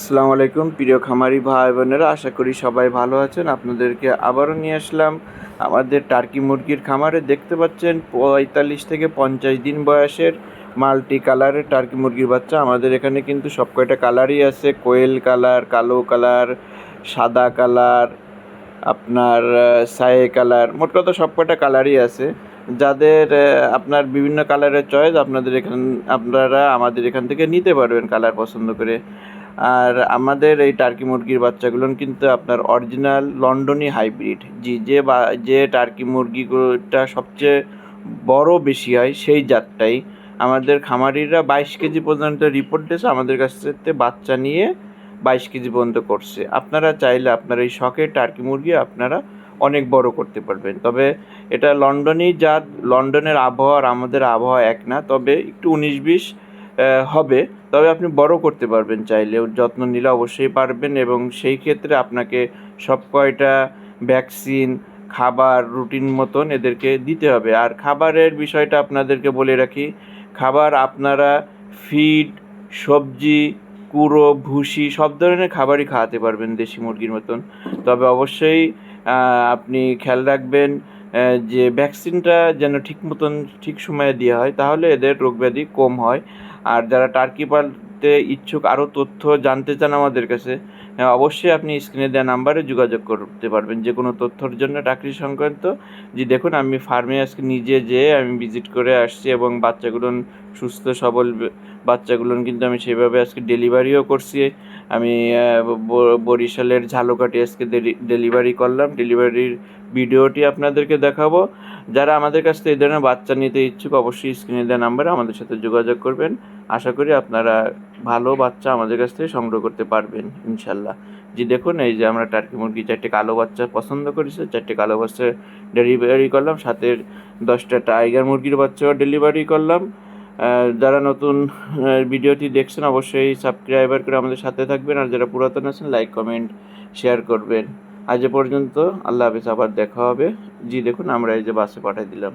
আসসালামু আলাইকুম, প্রিয় খামারি ভাই বোনেরা, আশা করি সবাই ভালো আছেন। আপনাদেরকে আবারও নিয়ে আসলাম আমাদের টার্কি মুরগির খামারে। দেখতে পাচ্ছেন, পঁয়তাল্লিশ থেকে পঞ্চাশ দিন বয়সের মাল্টি কালারের টার্কি মুরগির বাচ্চা। আমাদের এখানে কিন্তু সব কয়টা কালারই আছে। কোয়েল কালার, কালো কালার, সাদা কালার, আপনার সায়ে কালার, মোট কথা সব কয়টা কালারই আছে। যাদের আপনার বিভিন্ন কালারের চয়েস, আপনাদের এখান, আপনারা আমাদের এখান থেকে নিতে পারবেন কালার পছন্দ করে। আর আমাদের এই টার্কি মুরগির বাচ্চাগুলো কিন্তু আপনার অরিজিনাল লন্ডনি হাইব্রিড জি, যে বা, যে টার্কি মুরগিগুলোটা সবচেয়ে বড় বেশি হয় সেই জাতটাই। আমাদের খামারিরা বাইশ কেজি পর্যন্ত রিপোর্ট দিয়েছে, আমাদের কাছ থেকে বাচ্চা নিয়ে বাইশ কেজি পর্যন্ত করছে। আপনারা চাইলে আপনার এই শখের টার্কি মুরগি আপনারা অনেক বড় করতে পারবেন। তবে এটা লন্ডনই জাত, লন্ডনের আবহাওয়া আর আমাদের আবহাওয়া এক না, তবে একটু উনিশ বিশ হবে। তবে আপনি বড় করতে পারবেন চাইলে। ওর যত্ন নিলে অবশ্যই পারবেন এবং সেই ক্ষেত্রে আপনাকে সব কয়টা ভ্যাকসিন খাবার রুটিন মতন এদেরকে দিতে হবে। আর খাবারের বিষয়টা আপনাদেরকে বলে রাখি, খাবার আপনারা ফিড সবজি, কুড়ো, ভুসি সব ধরনের খাবারই খাওয়াতে পারবেন দেশি মুরগির মতন। তবে অবশ্যই আপনি খেয়াল রাখবেন যে ভ্যাকসিনটা যেন ঠিক মতন ঠিক সময়ে দেওয়া হয়, তাহলে এদের রোগব্যাধি কম হয়। আর যারা টার্কি পালতে ইচ্ছুক আরও তথ্য জানতে চান আমাদের কাছে হ্যাঁ, অবশ্যই আপনি স্ক্রিনে দেওয়া নাম্বারে যোগাযোগ করতে পারবেন। যে কোনো তথ্যর জন্য টাকরি সংক্রান্ত যে দেখুন আমি ফার্মে আজকে নিজে যেয়ে আমি ভিজিট করে আসছি এবং বাচ্চাগুলো সুস্থ সবল বাচ্চাগুলো কিন্তু আমি সেভাবে আজকে ডেলিভারিও করছি। আমি বরিশালের ঝালকাঠি আজকে ডেলিভারি করলাম। ডেলিভারির ভিডিওটি আপনাদেরকে দেখাবো। যারা আমাদের কাছ থেকে এই ধরনের বাচ্চা নিতে ইচ্ছুক, অবশ্যই স্ক্রিনে দেওয়া নাম্বারে আমাদের সাথে যোগাযোগ করবেন। আশা করি আপনারা ভালো বাচ্চা আমাদের কাছ থেকে সংগ্রহ করতে পারবেন, ইনশাল্লাহ। জি, দেখুন, এই যে আমরা টার্কি মুরগি চারটে কালো বাচ্চা পছন্দ করেছে, চারটে কালো বাচ্চা ডেলিভারি করলাম। সাথে দশটা টাইগার মুরগির বাচ্চাও ডেলিভারি করলাম। যারা নতুন ভিডিওটি দেখছেন, অবশ্যই সাবস্ক্রাইবার করে আমাদের সাথে থাকবেন। আর যারা পুরাতন আছেন লাইক কমেন্ট শেয়ার করবেন। আজ পর্যন্ত আল্লাহ হাফিজ, আবার দেখা হবে। জি, দেখুন, আমরা এই যে বাসে পাঠিয়ে দিলাম।